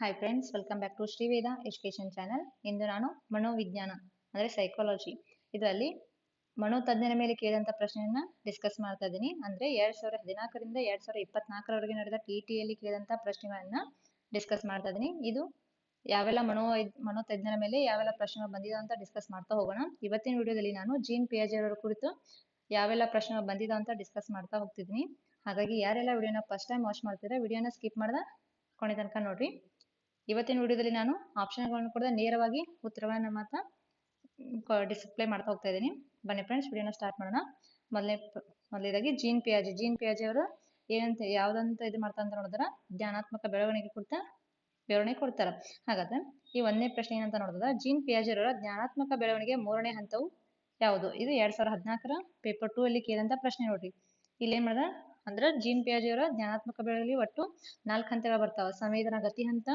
Hi friends welcome back to Shriveda education channel ಇಂದು ನಾನು ಮನೋವಿಜ್ಞಾನ, ಅಂದರೆ ಸೈಕಾಲಜಿ ಇದರಲ್ಲಿ ಮನೋತಜ್ಞರ ಮೇಲೆ ಕೇಳಿದಂಥ ಪ್ರಶ್ನೆಯನ್ನ ಡಿಸ್ಕಸ್ ಮಾಡ್ತಾ ಇದ್ದೀನಿ. ಅಂದರೆ ಎರಡು ಸಾವಿರ ಹದಿನಾಲ್ಕರಿಂದ ಎರಡು ಸಾವಿರ ಇಪ್ಪತ್ನಾಲ್ಕರವರೆಗೆ ನಡೆದ ಟಿ ಟಿಯಲ್ಲಿ ಕೇಳಿದಂಥ ಪ್ರಶ್ನೆಗಳನ್ನ ಡಿಸ್ಕಸ್ ಮಾಡ್ತಾ ಇದ್ದೀನಿ. ಇದು ಯಾವೆಲ್ಲ ಮನೋ, ಮನೋತಜ್ಞರ ಮೇಲೆ ಯಾವೆಲ್ಲ ಪ್ರಶ್ನೆಗಳು ಬಂದಿದೆ ಅಂತ ಡಿಸ್ಕಸ್ ಮಾಡ್ತಾ ಹೋಗೋಣ. ಇವತ್ತಿನ ವಿಡಿಯೋದಲ್ಲಿ ನಾನು ಜೀನ್ ಪಿಯಾಜೆ ಅವರ ಕುರಿತು ಯಾವೆಲ್ಲ ಪ್ರಶ್ನೆಗಳು ಬಂದಿದೆ ಅಂತ ಡಿಸ್ಕಸ್ ಮಾಡ್ತಾ ಹೋಗ್ತಿದ್ದೀನಿ. ಹಾಗಾಗಿ ಯಾರೆಲ್ಲ ವಿಡಿಯೋನ ಫಸ್ಟ್ ಟೈಮ್ ವಾಚ್ ಮಾಡ್ತಿದ್ರೆ ವಿಡಿಯೋನ ಸ್ಕಿಪ್ ಮಾಡ್ದ ಕೊನೆ ತನಕ ನೋಡ್ರಿ. ಇವತ್ತಿನ ವಿಡಿಯೋದಲ್ಲಿ ನಾನು ಆಪ್ಷನ್ಗಳನ್ನು ಕೂಡ ನೇರವಾಗಿ ಉತ್ತರಗಳನ್ನು ಮಾತ್ರ ಡಿಸ್ಪ್ಲೇ ಮಾಡ್ತಾ ಹೋಗ್ತಾ ಇದ್ದೀನಿ. ಬನ್ನಿ ಫ್ರೆಂಡ್ಸ್ ವಿಡಿಯೋನ ಸ್ಟಾರ್ಟ್ ಮಾಡೋಣ. ಮೊದಲನೇ ಮೊದಲೇದಾಗಿ ಜೀನ್ ಪಿಯಾಜಿ. ಜೀನ್ ಪಿಯಾಜಿ ಅವರು ಏನಂತ, ಯಾವ್ದಂತ ಇದು ಮಾಡ್ತಾ ಅಂತ ನೋಡಿದ್ರ? ಜ್ಞಾನಾತ್ಮಕ ಬೆಳವಣಿಗೆ ಕುರಿತ ವಿವರಣೆ ಕೊಡ್ತಾರ. ಹಾಗಾದ್ರೆ ಈ ಒಂದನೇ ಪ್ರಶ್ನೆ ಏನಂತ ನೋಡಿದ್ರ? ಜೀನ್ ಪಿಯಾಜಿ ಅವರ ಜ್ಞಾನಾತ್ಮಕ ಬೆಳವಣಿಗೆ ಮೂರನೇ ಹಂತವು ಯಾವುದು? ಇದು ಎರಡ್ ಸಾವಿರದ ಹದಿನಾಲ್ಕರ ಪೇಪರ್ ಟೂ ಅಲ್ಲಿ ಕೇಳಿದಂತ ಪ್ರಶ್ನೆ ನೋಡ್ರಿ. ಇಲ್ಲಿ ಏನ್ ಮಾಡ್ದ? ಅಂದ್ರೆ ಜೀನ್ ಪಿಯಾಜಿ ಅವರ ಜ್ಞಾನಾತ್ಮಕ ಬೆಳವಣಿಗೆ ಒಟ್ಟು ನಾಲ್ಕು ಹಂತಗಳು ಬರ್ತಾವ. ಸಂವೇದನಾ, ಗತಿ ಹಂತ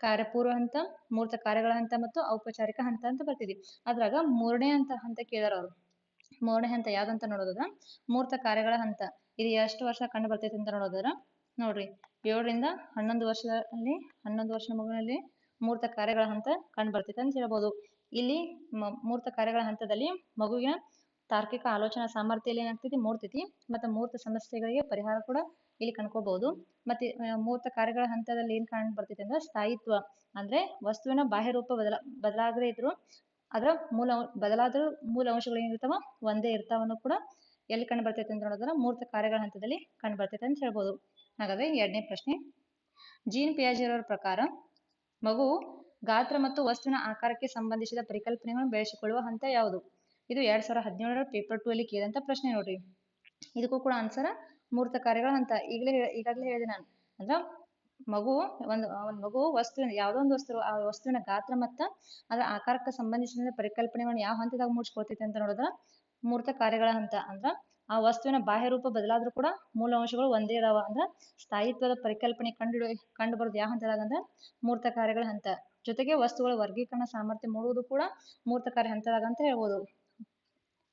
ಕಾರ್ಯಪೂರ್ವ ಹಂತ, ಮೂರ್ತ ಕಾರ್ಯಗಳ ಹಂತ ಮತ್ತು ಔಪಚಾರಿಕ ಹಂತ ಅಂತ ಬರ್ತಿದೆ ಅದ್ರಾಗ ಮೂರನೇ ಹಂತ ಹಂತ ಕೇಳ್ಯಾರ ಅವರು. ಮೂರನೇ ಹಂತ ಯಾವ್ದಂತ ನೋಡೋದ್ರ ಮೂರ್ತ ಕಾರ್ಯಗಳ ಹಂತ. ಇದು ಎಷ್ಟು ವರ್ಷ ಕಂಡು ಬರ್ತೈತಿ ಅಂತ ನೋಡೋದ್ರ? ನೋಡ್ರಿ. ಏಳರಿಂದ ಹನ್ನೊಂದು ವರ್ಷದಲ್ಲಿ, ಹನ್ನೊಂದು ವರ್ಷದ ಮಗುವಿನಲ್ಲಿ ಮೂರ್ತ ಕಾರ್ಯಗಳ ಹಂತ ಕಂಡು ಬರ್ತೈತೆ ಅಂತ ಹೇಳ್ಬೋದು. ಇಲ್ಲಿ ಮೂರ್ತ ಕಾರ್ಯಗಳ ಹಂತದಲ್ಲಿ ಮಗುವಿನ ತಾರ್ಕಿಕ ಆಲೋಚನಾ ಸಾಮರ್ಥ್ಯ ಏನಾಗ್ತೈತಿ? ಮೂಡ್ತೈತಿ ಮತ್ತೆ ಮೂರ್ತ ಸಮಸ್ಯೆಗಳಿಗೆ ಪರಿಹಾರ ಕೂಡ ಇಲ್ಲಿ ಕಂಡ್ಕೋಬಹುದು ಮತ್ತೆ ಮೂರ್ತ ಕಾರ್ಯಗಳ ಹಂತದಲ್ಲಿ ಏನ್ ಕಾಣ್ ಬರ್ತೈತೆ ಅಂದ್ರೆ ಸ್ಥಾಯಿತ್ವ ಅಂದ್ರೆ ವಸ್ತುವಿನ ಬಾಹ್ಯ ರೂಪ ಬದಲ, ಬದಲಾಗದೇ ಇದ್ರು ಅದರ ಮೂಲ ಬದಲಾದ್ರೂ ಮೂಲ ಅಂಶಗಳು ಏನಿರ್ತಾವ ಒಂದೇ ಇರ್ತಾವನ್ನು ಕೂಡ ಎಲ್ಲಿ ಕಂಡು ಬರ್ತೈತೆ ಅಂತ ನೋಡೋದ್ರ ಮೂರ್ತ ಕಾರ್ಯಗಳ ಹಂತದಲ್ಲಿ ಕಂಡು ಬರ್ತೈತೆ ಅಂತ ಹೇಳ್ಬೋದು. ಹಾಗಾದ್ರೆ ಎರಡನೇ ಪ್ರಶ್ನೆ. ಜೀನ್ ಪಿಯಾಜಿರವರ ಪ್ರಕಾರ ಮಗು ಗಾತ್ರ ಮತ್ತು ವಸ್ತುವಿನ ಆಕಾರಕ್ಕೆ ಸಂಬಂಧಿಸಿದ ಪರಿಕಲ್ಪನೆಗಳನ್ನು ಬೆಳೆಸಿಕೊಳ್ಳುವ ಹಂತ ಯಾವುದು? ಇದು ಎರಡ್ ಸಾವಿರದ ಹದಿನೇಳರ ಪೇಪರ್ ಟೂ ಅಲ್ಲಿ ಕೇಳಿದಂತ ಪ್ರಶ್ನೆ ನೋಡ್ರಿ. ಇದಕ್ಕೂ ಕೂಡ ಆನ್ಸರ್ ಮೂರ್ತ ಕಾರ್ಯಗಳ ಹಂತ ಈಗಲೇ ಈಗಾಗಲೇ ಹೇಳಿದೆ ನಾನು. ಅಂದ್ರ ಮಗು ಒಂದು ಒಂದು ಮಗು ವಸ್ತುವಿನ, ಯಾವುದೋ ಒಂದು ವಸ್ತು, ಆ ವಸ್ತುವಿನ ಗಾತ್ರ ಮತ್ತ ಅದರ ಆಕಾರಕ್ಕೆ ಸಂಬಂಧಿಸಿದ ಪರಿಕಲ್ಪನೆಗಳನ್ನ ಯಾವ ಹಂತದಾಗ ಮೂಡಿಸ್ಕೊಳ್ತೈತೆ ಅಂತ ನೋಡಿದ್ರ ಮೂರ್ತ ಕಾರ್ಯಗಳ ಹಂತ. ಅಂದ್ರ ಆ ವಸ್ತುವಿನ ಬಾಹ್ಯ ರೂಪ ಬದಲಾದ್ರೂ ಕೂಡ ಮೂಲ ಅಂಶಗಳು ಒಂದೇ ಇದಾವ. ಅಂದ್ರ ಸ್ಥಾಯಿತ್ವದ ಪರಿಕಲ್ಪನೆ ಕಂಡು ಕಂಡು ಬರೋದು ಯಾವ ಹಂತದಾಗ ಅಂದ್ರ ಮೂರ್ತ ಕಾರ್ಯಗಳ ಹಂತ. ಜೊತೆಗೆ ವಸ್ತುಗಳ ವರ್ಗೀಕರಣ ಸಾಮರ್ಥ್ಯ ಮೂಡುವುದು ಕೂಡ ಮೂರ್ತ ಕಾರ್ಯ ಹಂತದಾಗ ಅಂತ ಹೇಳ್ಬೋದು.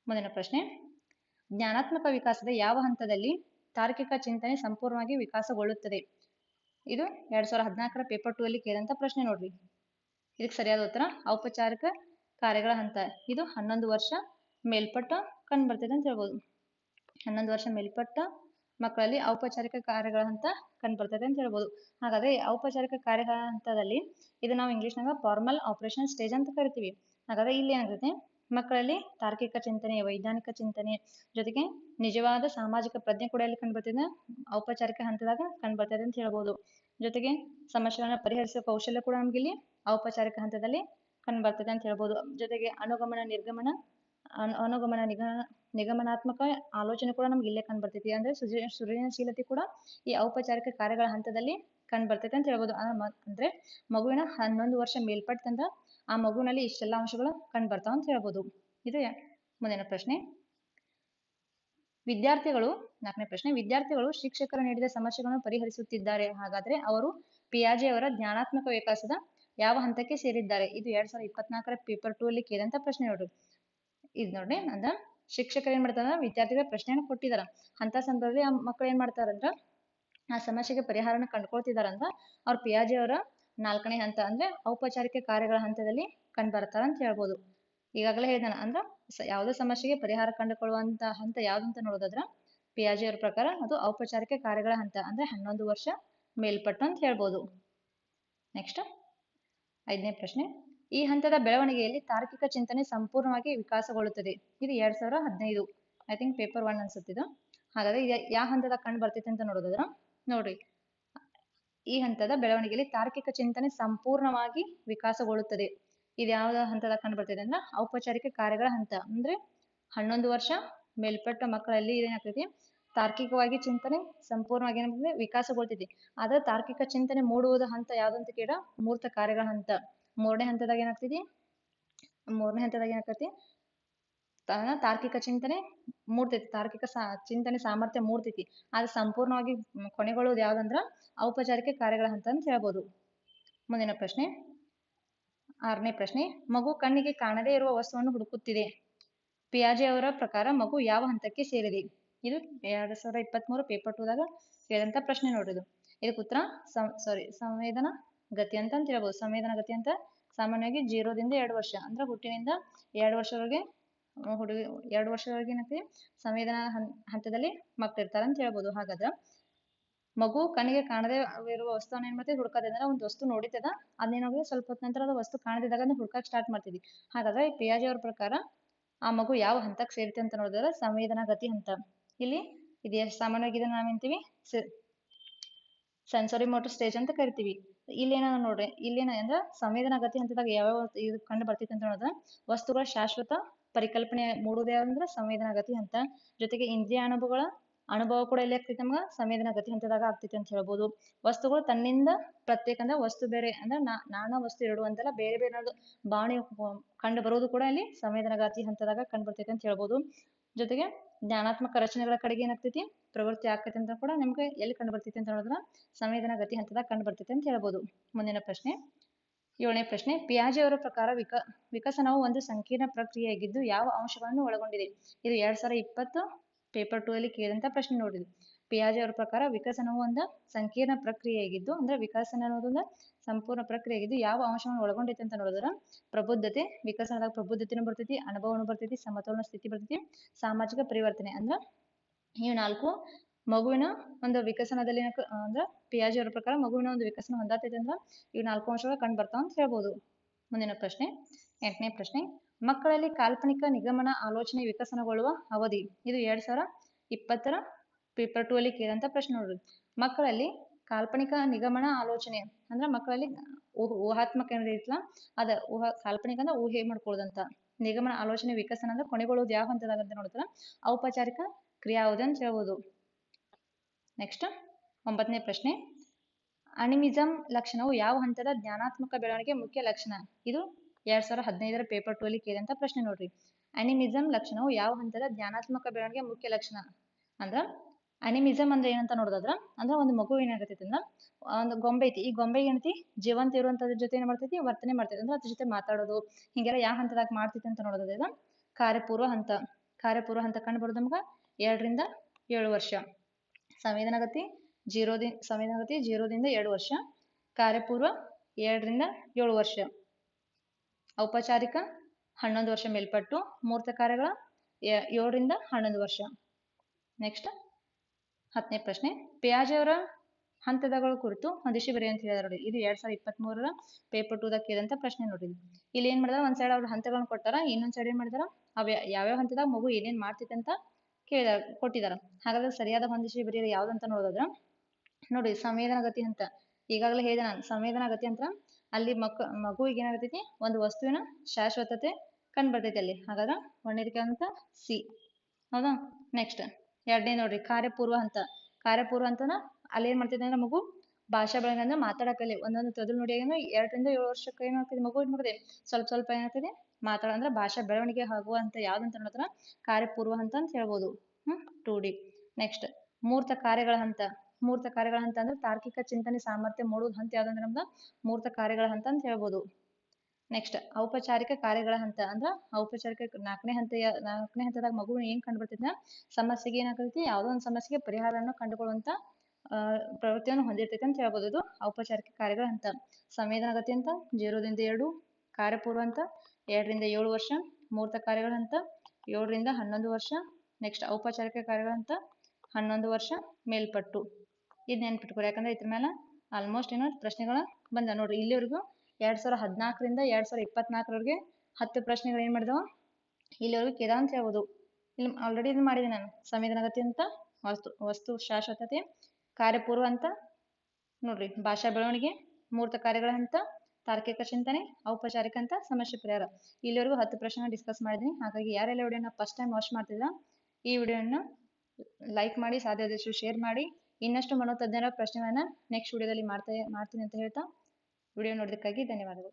ಮುಂದಿನ ಪ್ರಶ್ನೆ. ಜ್ಞಾನಾತ್ಮಕ ವಿಕಾಸದ ಯಾವ ಹಂತದಲ್ಲಿ ತಾರ್ಕಿಕ ಚಿಂತನೆ ಸಂಪೂರ್ಣವಾಗಿ ವಿಕಾಸಗೊಳ್ಳುತ್ತದೆ. ಇದು ಎರಡ್ ಸಾವಿರದ ಹದಿನಾಲ್ಕರ ಪೇಪರ್ ಟೂ ಅಲ್ಲಿ ಕೇಳಿದಂತ ಪ್ರಶ್ನೆ ನೋಡ್ರಿ. ಇದಕ್ಕೆ ಸರಿಯಾದ ಉತ್ತರ, ಔಪಚಾರಿಕ ಕಾರ್ಯಗಳ ಹಂತ. ಇದು ಹನ್ನೊಂದು ವರ್ಷ ಮೇಲ್ಪಟ್ಟ ಕಂಡು ಬರ್ತದೆ ಅಂತ ಹೇಳ್ಬೋದು. ಹನ್ನೊಂದು ವರ್ಷ ಮೇಲ್ಪಟ್ಟ ಮಕ್ಕಳಲ್ಲಿ ಔಪಚಾರಿಕ ಕಾರ್ಯಗಳ ಹಂತ ಕಂಡು ಬರ್ತದೆ ಅಂತ ಹೇಳ್ಬೋದು. ಹಾಗಾದ್ರೆ ಔಪಚಾರಿಕ ಕಾರ್ಯಗಳ ಹಂತದಲ್ಲಿ ಇದು ನಾವು ಇಂಗ್ಲಿಷ್ನಾಗ ಫಾರ್ಮಲ್ ಆಪರೇಷನ್ ಸ್ಟೇಜ್ ಅಂತ ಕರಿತೀವಿ. ಹಾಗಾದ್ರೆ ಇಲ್ಲಿ ಏನಾಗುತ್ತೆ ಮಕ್ಕಳಲ್ಲಿ ತಾರ್ಕಿಕ ಚಿಂತನೆ, ವೈಜ್ಞಾನಿಕ ಚಿಂತನೆ ಜೊತೆಗೆ ನಿಜವಾದ ಸಾಮಾಜಿಕ ಪ್ರಜ್ಞೆ ಕೂಡ ಎಲ್ಲಿ ಕಂಡು ಬರ್ತಿದೆ ಔಪಚಾರಿಕ ಹಂತದಾಗ ಕಂಡು ಬರ್ತದೆ ಅಂತ ಹೇಳ್ಬೋದು. ಜೊತೆಗೆ ಸಮಸ್ಯೆಗಳನ್ನ ಪರಿಹರಿಸುವ ಕೌಶಲ್ಯ ಕೂಡ ನಮ್ಗೆ ಇಲ್ಲಿ ಔಪಚಾರಿಕ ಹಂತದಲ್ಲಿ ಕಂಡು ಬರ್ತದೆ ಅಂತ ಹೇಳ್ಬೋದು. ಜೊತೆಗೆ ಅನುಗಮನ, ನಿರ್ಗಮನ ಅನುಗಮನ ನಿಗ, ನಿಗಮನಾತ್ಮಕ ಆಲೋಚನೆ ಕೂಡ ನಮ್ಗೆ ಇಲ್ಲೇ ಕಂಡು ಬರ್ತೈತಿ ಅಂದ್ರೆ ಸೃಜ, ಸೃಜನಶೀಲತೆ ಕೂಡ ಈ ಔಪಚಾರಿಕ ಕಾರ್ಯಗಳ ಹಂತದಲ್ಲಿ ಕಂಡು ಬರ್ತೈತೆ ಅಂತ ಹೇಳ್ಬೋದು. ಅಂದ್ರೆ ಮಗುವಿನ ಹನ್ನೊಂದು ವರ್ಷ ಮೇಲ್ಪಟ್ಟಂತ ಆ ಮಗುವಿನಲ್ಲಿ ಇಷ್ಟೆಲ್ಲ ಅಂಶಗಳು ಕಂಡು ಬರ್ತಾವ ಅಂತ ಹೇಳ್ಬೋದು. ಇದು ಮುಂದಿನ ಪ್ರಶ್ನೆ. ವಿದ್ಯಾರ್ಥಿಗಳು, ನಾಲ್ಕನೇ ಪ್ರಶ್ನೆ, ವಿದ್ಯಾರ್ಥಿಗಳು ಶಿಕ್ಷಕರು ನೀಡಿದ ಸಮಸ್ಯೆಗಳನ್ನು ಪರಿಹರಿಸುತ್ತಿದ್ದಾರೆ. ಹಾಗಾದ್ರೆ ಅವರು ಪಿಯಾಜೆ ಅವರ ಜ್ಞಾನಾತ್ಮಕ ವಿಕಾಸದ ಯಾವ ಹಂತಕ್ಕೆ ಸೇರಿದ್ದಾರೆ? ಇದು ಎರಡ್ ಸಾವಿರದ ಇಪ್ಪತ್ನಾಲ್ಕರ ಪೇಪರ್ ಟೂ ಅಲ್ಲಿ ಕೇಳಿದಂತ ಪ್ರಶ್ನೆ ನೋಡ್ರಿ. ಇದು ನೋಡ್ರಿ, ಅಂದ್ರ ಶಿಕ್ಷಕರು ಏನ್ ಮಾಡ್ತಾರ, ವಿದ್ಯಾರ್ಥಿಗಳ ಪ್ರಶ್ನೆಯನ್ನು ಕೊಟ್ಟಿದಾರ. ಅಂತ ಸಂದರ್ಭದಲ್ಲಿ ಆ ಮಕ್ಕಳು ಏನ್ ಮಾಡ್ತಾರಂದ್ರ, ಆ ಸಮಸ್ಯೆಗೆ ಪರಿಹಾರನ ಕಂಡುಕೊಳ್ತಿದಾರಂದ್ರ, ಅವ್ರ ಪಿಯಾಜೆ ಅವರ ನಾಲ್ಕನೇ ಹಂತ ಅಂದ್ರೆ ಔಪಚಾರಿಕ ಕಾರ್ಯಗಳ ಹಂತದಲ್ಲಿ ಕಂಡು ಬರ್ತಾರ ಅಂತ ಹೇಳ್ಬೋದು. ಈಗಾಗಲೇ ಹೇಳಿದಾನ ಅಂದ್ರೆ ಯಾವುದೇ ಸಮಸ್ಯೆಗೆ ಪರಿಹಾರ ಕಂಡುಕೊಳ್ಳುವಂತ ಹಂತ ಯಾವ್ದಂತ ನೋಡೋದಾದ್ರ ಪಿಯಾಜಿ ಅವ್ರ ಪ್ರಕಾರ ಅದು ಔಪಚಾರಿಕ ಕಾರ್ಯಗಳ ಹಂತ, ಅಂದ್ರೆ ಹನ್ನೊಂದು ವರ್ಷ ಮೇಲ್ಪಟ್ಟು ಅಂತ ಹೇಳ್ಬೋದು. ನೆಕ್ಸ್ಟ್ ಐದನೇ ಪ್ರಶ್ನೆ, ಈ ಹಂತದ ಬೆಳವಣಿಗೆಯಲ್ಲಿ ತಾರ್ಕಿಕ ಚಿಂತನೆ ಸಂಪೂರ್ಣವಾಗಿ ವಿಕಾಸಗೊಳ್ಳುತ್ತದೆ. ಇದು ಎರಡ್ ಸಾವಿರದ ಹದಿನೈದು ಐ ಥಿಂಕ್ ಪೇಪರ್ ಒನ್ ಅನ್ಸುತ್ತಿದ್ದು ಹಾಗಾದ್ರೆ ಯಾವ ಹಂತದ ಕಂಡು ಬರ್ತೈತೆ ಅಂತ ನೋಡೋದಾದ್ರ, ನೋಡ್ರಿ. ಈ ಹಂತದ ಬೆಳವಣಿಗೆಯಲ್ಲಿ ತಾರ್ಕಿಕ ಚಿಂತನೆ ಸಂಪೂರ್ಣವಾಗಿ ವಿಕಾಸಗೊಳ್ಳುತ್ತದೆ. ಇದು ಯಾವ ಹಂತದ ಕಂಡು ಬರ್ತದೆ ಅಂದ್ರೆ ಔಪಚಾರಿಕ ಕಾರ್ಯಗಳ ಹಂತ. ಅಂದ್ರೆ ಹನ್ನೊಂದು ವರ್ಷ ಮೇಲ್ಪಟ್ಟ ಮಕ್ಕಳಲ್ಲಿ ಏನಾಗ್ತದೆ ತಾರ್ಕಿಕವಾಗಿ ಚಿಂತನೆ ಸಂಪೂರ್ಣವಾಗಿ ಏನಾಗ್ತದೆ ವಿಕಾಸಗೊಳ್ತಿದೆ ಆದ್ರೆ ತಾರ್ಕಿಕ ಚಿಂತನೆ ಮೂಡುವುದ ಹಂತ ಯಾವ್ದಂತ ಕೇಳ ಮೂರ್ತ ಕಾರ್ಯಗಳ ಹಂತ. ಮೂರನೇ ಹಂತದಾಗ ಏನಾಗ್ತೈತಿ ಮೂರನೇ ಹಂತದಾಗ ಏನಾಗ್ತೈತಿ ತಾರ್ಕಿಕ ಚಿಂತನೆ ಮೂಡ್ತೈತಿ. ತಾರ್ಕಿಕ ಸಾ, ಚಿಂತನೆ ಸಾಮರ್ಥ್ಯ ಮೂಡ್ತೈತಿ. ಆದ್ರೆ ಸಂಪೂರ್ಣವಾಗಿ ಕೊನೆಗೊಳ್ಳೋದು ಯಾವ್ದಂದ್ರ ಔಪಚಾರಿಕ ಕಾರ್ಯಗಳ ಹಂತ ಅಂತ ಹೇಳ್ಬೋದು. ಮುಂದಿನ ಪ್ರಶ್ನೆ. ಆರನೇ ಪ್ರಶ್ನೆ. ಮಗು ಕಣ್ಣಿಗೆ ಕಾಣದೇ ಇರುವ ವಸ್ತುವನ್ನು ಹುಡುಕುತ್ತಿದೆ. ಪಿಯಾಜೆ ಅವರ ಪ್ರಕಾರ ಮಗು ಯಾವ ಹಂತಕ್ಕೆ ಸೇರಿದೆ? ಇದು ಎರಡ್ ಸಾವಿರದ ಇಪ್ಪತ್ತ್ ಮೂರು ಪೇಪರ್ ಟೂದಾಗ ಕೇಳಿದಂತ ಪ್ರಶ್ನೆ ನೋಡಿದು ಇದು ಇದಕ್ಕೆ ಉತ್ತರ ಸಾರಿ ಸಂವೇದನ ಗತಿ ಅಂತ ಅಂತ ಹೇಳ್ಬೋದು. ಸಂವೇದನಾ ಗತಿ ಅಂತ ಸಾಮಾನ್ಯವಾಗಿ ಜೀರೋದಿಂದ ಎರಡು ವರ್ಷ, ಅಂದ್ರೆ ಹುಟ್ಟಿನಿಂದ ಎರಡು ವರ್ಷದವರೆಗೆ ಹುಡುಗಿ ಎರಡು ವರ್ಷದೊಳಗೆ ಏನಂತೀವಿ ಸಂವೇದನಾ ಹಂತದಲ್ಲಿ ಮಕ್ಕಳಿರ್ತಾರ ಅಂತ ಹೇಳ್ಬೋದು. ಹಾಗಾದ್ರೆ ಮಗು ಕಣ್ಣಿಗೆ ಕಾಣದೇ ಇರುವ ವಸ್ತುವನ್ನ ಏನ್ ಮಾಡ್ತೀವಿ ಹುಡ್ಕೋದು ಅಂದ್ರೆ ಒಂದು ವಸ್ತು ನೋಡಿತದ ಅದೇನಾಗುತ್ತೆ ಸ್ವಲ್ಪ ಹೊತ್ತು ನಂತರ ಅದು ವಸ್ತು ಕಾಣದಿದ್ದಾಗ ಅದನ್ನ ಹುಡುಕಕ್ ಸ್ಟಾರ್ಟ್ ಮಾಡ್ತಿದ್ವಿ ಹಾಗಾದ್ರೆ ಈ ಪಿಯಾಜಿ ಅವ್ರ ಪ್ರಕಾರ ಆ ಮಗು ಯಾವ ಹಂತಕ್ಕೆ ಸೇರುತ್ತೆ ಅಂತ ನೋಡಿದ್ರೆ ಸಂವೇದನಾ ಗತಿ ಹಂತ ಇಲ್ಲಿ ಇದು ಎಷ್ಟು ಸಾಮಾನ್ಯವಾಗಿ ಇದನ್ನ ನಾವೇಂತೀವಿ ಸೆನ್ಸರಿ ಮೋಟರ್ ಸ್ಟೇಜ್ ಅಂತ ಕರಿತೀವಿ. ಇಲ್ಲೇನ ನೋಡ್ರಿ ಇಲ್ಲೇನ ಅಂದ್ರ ಸಂವೇದನಾ ಗತಿ ಹಂತದಾಗ ಯಾವ ಇದು ಕಂಡು ಬರ್ತೈತೆ ಅಂತ ನೋಡಿದ್ರೆ ವಸ್ತುಗಳ ಶಾಶ್ವತ ಪರಿಕಲ್ಪನೆ ಮೂಡುವುದೇ ಅಂದ್ರೆ ಸಂವೇದನಾ ಗತಿ ಹಂತ. ಜೊತೆಗೆ ಇಂದ್ರಿಯ ಅನುಭವಗಳ ಅನುಭವ ಕೂಡ ಎಲ್ಲಿ ಆಗ್ತೈತಿ ನಮ್ಗೆ. ಸಂವೇದನಾ ಗತಿ ಹಂತದಾಗ ಆಗ್ತೈತಿ ಅಂತ ಹೇಳ್ಬೋದು. ವಸ್ತುಗಳು ತನ್ನಿಂದ ಪ್ರತ್ಯೇಕ ಅಂದ್ರೆ ವಸ್ತು ಬೇರೆ ಅಂದ್ರೆ ನಾನಾ ವಸ್ತು ಎರಡು ಅಂತಲ್ಲ ಬೇರೆ ಬೇರೆ ಬಾಣಿ ಕಂಡು ಬರೋದು ಕೂಡ ಇಲ್ಲಿ ಸಂವೇದನಾ ಗತಿ ಹಂತದಾಗ ಕಂಡು ಬರ್ತೈತೆ ಅಂತ ಹೇಳ್ಬೋದು. ಜೊತೆಗೆ ಜ್ಞಾನಾತ್ಮಕ ರಚನೆಗಳ ಕಡೆಗೆ ಏನಾಗ್ತೈತಿ? ಪ್ರವೃತ್ತಿ ಆಗ್ತೈತಿ ಅಂತ ಕೂಡ ನಿಮ್ಗೆ ಎಲ್ಲಿ ಕಂಡು ಬರ್ತೈತಿ ಅಂತ ಹೇಳಿದ್ರೆ ಸಂವೇದನಾ ಗತಿ ಹಂತದಾಗ ಕಂಡು ಬರ್ತೈತೆ ಅಂತ ಹೇಳ್ಬೋದು. ಮುಂದಿನ ಪ್ರಶ್ನೆ. ಏಳನೇ ಪ್ರಶ್ನೆ ಪಿಯಾಜೆ ಅವರ ಪ್ರಕಾರ ವಿಕ, ವಿಕಸನವು ಒಂದು ಸಂಕೀರ್ಣ ಪ್ರಕ್ರಿಯೆಯಾಗಿದ್ದು ಯಾವ ಅಂಶಗಳನ್ನು ಒಳಗೊಂಡಿದೆ? ಇದು ಎರಡ್ ಸಾವಿರದ ಇಪ್ಪತ್ತು ಪೇಪರ್ ಟೂ ಅಲ್ಲಿ ಕೇಳಿದಂತ ಪ್ರಶ್ನೆ ನೋಡಿದ್ವಿ. ಪಿಯಾಜೆ ಅವರ ಪ್ರಕಾರ ವಿಕಸನವು ಒಂದು ಸಂಕೀರ್ಣ ಪ್ರಕ್ರಿಯೆಯಾಗಿದ್ದು, ಅಂದ್ರೆ ವಿಕಸನ ಅನ್ನೋದೊಂದು ಸಂಪೂರ್ಣ ಪ್ರಕ್ರಿಯೆಯಾಗಿದ್ದು ಯಾವ ಅಂಶವನ್ನು ಒಳಗೊಂಡೈತೆ ಅಂತ ನೋಡಿದ್ರೆ? ಪ್ರಬುದ್ಧತೆ, ವಿಕಸನದಾಗ ಪ್ರಬುದ್ಧತೆನೂ ಬರ್ತೈತಿ, ಅನುಭವನೂ ಬರ್ತೈತಿ, ಸಮತೋಲನ ಸ್ಥಿತಿ ಬರ್ತೈತಿ, ಸಾಮಾಜಿಕ ಪರಿವರ್ತನೆ, ಅಂದ್ರೆ ಇವು ನಾಲ್ಕು ಮಗುವಿನ ಒಂದು ವಿಕಸನದಲ್ಲಿ ಅಂದ್ರೆ ಪಿಯಾಜಿ ಅವರ ಪ್ರಕಾರ ಮಗುವಿನ ಒಂದು ವಿಕಸನ ಹೊಂದಾತೈತೆ ಅಂದ್ರೆ ಇವು ನಾಲ್ಕು ಅಂಶಗಳು ಕಂಡು ಬರ್ತಾವ ಅಂತ ಹೇಳ್ಬೋದು. ಮುಂದಿನ ಪ್ರಶ್ನೆ, ಎಂಟನೇ ಪ್ರಶ್ನೆ, ಮಕ್ಕಳಲ್ಲಿ ಕಾಲ್ಪನಿಕ ನಿಗಮನ ಆಲೋಚನೆ ವಿಕಸನಗೊಳ್ಳುವ ಅವಧಿ. ಇದು ಎರಡ್ ಸಾವಿರ ಇಪ್ಪತ್ತರ ಪೇಪರ್ ಟೂ ಅಲ್ಲಿ ಕೇಳಿದಂತ ಪ್ರಶ್ನೆ ನೋಡ್ರಿ. ಮಕ್ಕಳಲ್ಲಿ ಕಾಲ್ಪನಿಕ ನಿಗಮನ ಆಲೋಚನೆ, ಅಂದ್ರೆ ಮಕ್ಕಳಲ್ಲಿ ಊಹ- ಊಹಾತ್ಮಕ ಏನಿರ್ತಲ್ಲ ಅದ ಊಹಾ, ಕಾಲ್ಪನಿಕ ಅಂದ್ರೆ ಊಹೆ ಮಾಡ್ಕೊಳ್ಳೋದಂತ ನಿಗಮನ ಆಲೋಚನೆ ವಿಕಸನ ಅಂದ್ರೆ ಕೊನೆಗೊಳ್ಳೋದು ಯಾವ ಹಂತದಾಗ ಅಂತ ನೋಡ್ತಾರ? ಔಪಚಾರಿಕ ಕ್ರಿಯಾವಧಿ ಅಂತ ಹೇಳ್ಬೋದು. ನೆಕ್ಸ್ಟ್ ಒಂಬತ್ತನೇ ಪ್ರಶ್ನೆ. ಅನಿಮಿಸಂ ಲಕ್ಷಣವು ಯಾವ ಹಂತದ ಜ್ಞಾನಾತ್ಮಕ ಬೆಳವಣಿಗೆ ಮುಖ್ಯ ಲಕ್ಷಣ? ಇದು ಎರಡ್ ಸಾವಿರದ ಹದಿನೈದರ ಪೇಪರ್ ಟೂ ಅಲ್ಲಿ ಕೇಳಿದಂತ ಪ್ರಶ್ನೆ ನೋಡ್ರಿ. ಅನಿಮಿಸಂ ಲಕ್ಷಣವು ಯಾವ ಹಂತದ ಜ್ಞಾನಾತ್ಮಕ ಬೆಳವಣಿಗೆ ಮುಖ್ಯ ಲಕ್ಷಣ? ಅಂದ್ರ ಅನಿಮಿಸಂ ಅಂದ್ರೆ ಏನಂತ ನೋಡೋದಾದ್ರ, ಅಂದ್ರೆ ಒಂದು ಮಗು ಏನಾಗತೈತಿ ಅಂದ್ರ, ಒಂದು ಗೊಂಬೆ ಐತಿ. ಈ ಗೊಂಬೆ ಏನೈತಿ? ಜೀವಂತ ಇರುವಂತದ್ರ ಜೊತೆ ಏನ್ ಮಾಡ್ತೈತಿ? ವರ್ತನೆ ಮಾಡ್ತೈತಿ. ಅಂದ್ರೆ ಅದ್ರ ಜೊತೆ ಮಾತಾಡೋದು. ಹಿಂಗೆಲ್ಲ ಯಾವ ಹಂತದಾಗ ಮಾಡ್ತೈತಿ ಅಂತ ನೋಡೋದಾದ್ರೆ, ಕಾರ್ಯಪೂರ್ವ ಹಂತ. ಕಾರ್ಯಪೂರ್ವ ಹಂತ ಕಂಡು ಬರೋದು ನಮ್ಗ ಎರಡರಿಂದ ಏಳು ವರ್ಷ. ಸಂವೇದನಾಗತಿ ಜೀರೋದಿ ಸಂವೇದನಾಗತಿ ಜೀರೋದಿಂದ ಎರಡು ವರ್ಷ, ಕಾರ್ಯಪೂರ್ವ ಎರಡರಿಂದ ಏಳು ವರ್ಷ. ಔಪಚಾರಿಕ ಹನ್ನೊಂದು ವರ್ಷ ಮೇಲ್ಪಟ್ಟು ಮೂರ್ತ ಕಾರ್ಯಗಳ ಏಳರಿಂದ ಹನ್ನೊಂದು ವರ್ಷ. ನೆಕ್ಸ್ಟ್ ಹತ್ತನೇ ಪ್ರಶ್ನೆ ಪಿಯಾಜೆ ಅವರ ಹಂತದಗಳ ಕುರಿತು ಹೊಂದಿಸಿ ಬರೆಯ ಅಂತ ಹೇಳಿದಾರೆ ನೋಡಿ. ಇದು ಎರಡ್ ಸಾವಿರದ ಇಪ್ಪತ್ತ್ ಮೂರರ ಪೇಪರ್ ಟೂದಾಗ ಕೇಳಿದಂತ ಪ್ರಶ್ನೆ ನೋಡಿ. ಇಲ್ಲಿ ಏನ್ ಮಾಡಿದಾರ? ಒಂದ್ ಸೈಡ್ ಅವ್ರ ಹಂತಗಳನ್ನ ಕೊಟ್ಟಾರ ಇನ್ನೊಂದ್ ಸೈಡ್ ಏನ್ ಮಾಡಿದಾರ? ಅವ್ ಯಾವ್ಯಾವ ಹಂತದಾಗ ಮಗು ಏನೇನ್ ಮಾಡ್ತಿತ್ತಂತ ಕೇಳಿದಾರ ಕೊಟ್ಟಿದಾರ. ಹಾಗಾದ್ರೆ ಸರಿಯಾದ ಹೊಂದಿಸಿ ಬರೆಯೋದು ಯಾವ್ದಂತ ನೋಡೋದಾದ್ರ. ನೋಡಿ ಸಂವೇದನಾಗತಿ ಅಂತ. ಈಗಾಗಲೇ ಹೇಳಿದೆ ನಾನು ಸಂವೇದನಾಗತಿ ಅಂತ. ಅಲ್ಲಿ ಮಕ್, ಮಗುವಿಗೆ ಏನಾಗತೈತಿ? ಒಂದು ವಸ್ತುವಿನ ಶಾಶ್ವತತೆ ಕಂಡು ಬರ್ತೈತಿ ಅಲ್ಲಿ. ಹಾಗಾದ್ರೆ ಒಂದನೇದಕ್ಕೆ ಅಂತ ಸಿ. ಹೌದಾ? ನೆಕ್ಸ್ಟ್ ಎರಡನೇ ನೋಡ್ರಿ, ಕಾರ್ಯಪೂರ್ವ ಹಂತ. ಕಾರ್ಯಪೂರ್ವ ಅಂತನ ಅಲ್ಲಿ ಏನ್ ಮಾಡ್ತೈತಿ ಅಂದ್ರೆ ಮಗು ಭಾಷಾ ಬೆಳವಣಿಗೆ ಮಾತಾಡಕಲಿ ಒಂದೊಂದು ತೊದಲು ನುಡಿ ಏನು ಎರಡರಿಂದ ಏಳು ವರ್ಷಕ್ಕೆ ಏನಾಗ್ತದೆ ಮಗು ಏನ್ ಮಾಡ್ತದೆ ಸ್ವಲ್ಪ ಸ್ವಲ್ಪ ಏನಾಗ್ತದೆ? ಮಾತಾಡ ಅಂದ್ರೆ ಭಾಷಾ ಬೆಳವಣಿಗೆ ಆಗುವಂತ ಯಾವ್ದಂತ ನೋಡಿದ್ರ ಕಾರ್ಯಪೂರ್ವ ಹಂತ ಅಂತ ಹೇಳ್ಬೋದು. ಹ್ಮ್? ಟೂ ಡಿ ನೆಕ್ಸ್ಟ್ ಮೂರ್ತ ಕಾರ್ಯಗಳ ಹಂತ. ಮೂರ್ತ ಕಾರ್ಯಗಳ ಹಂತ ಅಂದ್ರೆ ತಾರ್ಕಿಕ ಚಿಂತನೆ, ಸಾಮರ್ಥ್ಯ, ಮೂಡುವುದು ಹಂತ ಯಾವ್ದಂದ್ರೆ ನಮ್ದು ಮೂರ್ತ ಕಾರ್ಯಗಳ ಹಂತ ಅಂತ ಹೇಳ್ಬೋದು. ನೆಕ್ಸ್ಟ್ ಔಪಚಾರಿಕ ಕಾರ್ಯಗಳ ಹಂತ ಅಂದ್ರ ಔಪಚಾರಿಕ ನಾಲ್ಕನೇ ಹಂತ ನಾಲ್ಕನೇ ಹಂತದಾಗ ಮಗು ಏನ್ ಕಂಡು ಬರ್ತೈತಿ ಸಮಸ್ಯೆಗೆ ಏನಾಗ್ತೈತಿ? ಯಾವ್ದೋ ಒಂದು ಸಮಸ್ಯೆಗೆ ಪರಿಹಾರವನ್ನು ಕಂಡುಕೊಳ್ಳುವಂತ ಪ್ರವೃತ್ತಿಯನ್ನು ಹೊಂದಿರ್ತೈತಿ ಅಂತ ಹೇಳ್ಬೋದು ಇದು ಔಪಚಾರಿಕ ಕಾರ್ಯಗಳ ಹಂತ ಸಂವೇದನಾಗತಿ ಅಂತ, ಜೀರೋದಿಂದ ಎರಡು, ಕಾರ್ಯಪೂರ್ವ ಅಂತ, ಎರಡರಿಂದ ಏಳು ವರ್ಷ, ಮೂರ್ತ ಕಾರ್ಯಗಳ ಹಂತ ಏಳರಿಂದ ಹನ್ನೊಂದು ವರ್ಷ ನೆಕ್ಸ್ಟ್ ಔಪಚಾರಿಕ ಕಾರ್ಯಗಳ ಹಂತ ಹನ್ನೊಂದು ವರ್ಷ, ಮೇಲ್ಪಟ್ಟು. ಇದು ನೆನ್ಪಿಟ್ಕೊರಿ ಯಾಕಂದ್ರೆ ಇದ್ರ ಮೇಲೆ ಆಲ್ಮೋಸ್ಟ್ ಏನೋ ಪ್ರಶ್ನೆಗಳ ಬಂದ ನೋಡ್ರಿ, ಇಲ್ಲಿವರೆಗೂ ಎರಡ್ ಸಾವಿರ ಹದಿನಾಲ್ಕರಿಂದ ಎರಡ್ ಸಾವಿರ ಇಪ್ಪತ್ನಾಲ್ಕರವರೆಗೆ ಹತ್ತು ಪ್ರಶ್ನೆಗಳು ಏನ್ ಮಾಡಿದವ? ಇಲ್ಲಿವರೆಗೂ ಕೇದ ಅಂತ ಹೇಳ್ಬೋದು. ಇಲ್ಲಿ ಆಲ್ರೆಡಿ ಇದು ಮಾಡಿದೆ ನಾನು. ಸಂವೇದನಾಗತಿ ಅಂತ, ವಸ್ತು ವಸ್ತು ಶಾಶ್ವತತೆ ಕಾರ್ಯಪೂರ್ವ ಅಂತ. ನೋಡ್ರಿ, ಭಾಷಾ ಬೆಳವಣಿಗೆ, ಮೂರ್ತ ಕಾರ್ಯಗಳ ಹಂತ ತಾರ್ಕಿಕ ಚಿಂತನೆ, ಔಪಚಾರಿಕ ಅಂತ, ಸಮಸ್ಯೆ ಪರಿಹಾರ. ಇಲ್ಲಿವರೆಗೂ ಹತ್ತು ಪ್ರಶ್ನೆ ಡಿಸ್ಕಸ್ ಮಾಡಿದ್ದೀನಿ. ಹಾಗಾಗಿ ಯಾರೆಲ್ಲ ವಿಡಿಯೋನ ಫಸ್ಟ್ ಟೈಮ್ ವಾಚ್ ಮಾಡ್ತಿಲ್ಲ ಈ ವಿಡಿಯೋನ ಲೈಕ್ ಮಾಡಿ ಸಾಧ್ಯವಾದಷ್ಟು ಶೇರ್ ಮಾಡಿ. ಇನ್ನಷ್ಟು ಮನೋತಜ್ಞರ ಪ್ರಶ್ನೆಗಳನ್ನ ನೆಕ್ಸ್ಟ್ ವಿಡಿಯೋದಲ್ಲಿ ಮಾಡ್ತಾ, ಮಾಡ್ತೀನಿ ಅಂತ ಹೇಳ್ತಾ, ವಿಡಿಯೋ ನೋಡೋದಕ್ಕಾಗಿ ಧನ್ಯವಾದಗಳು.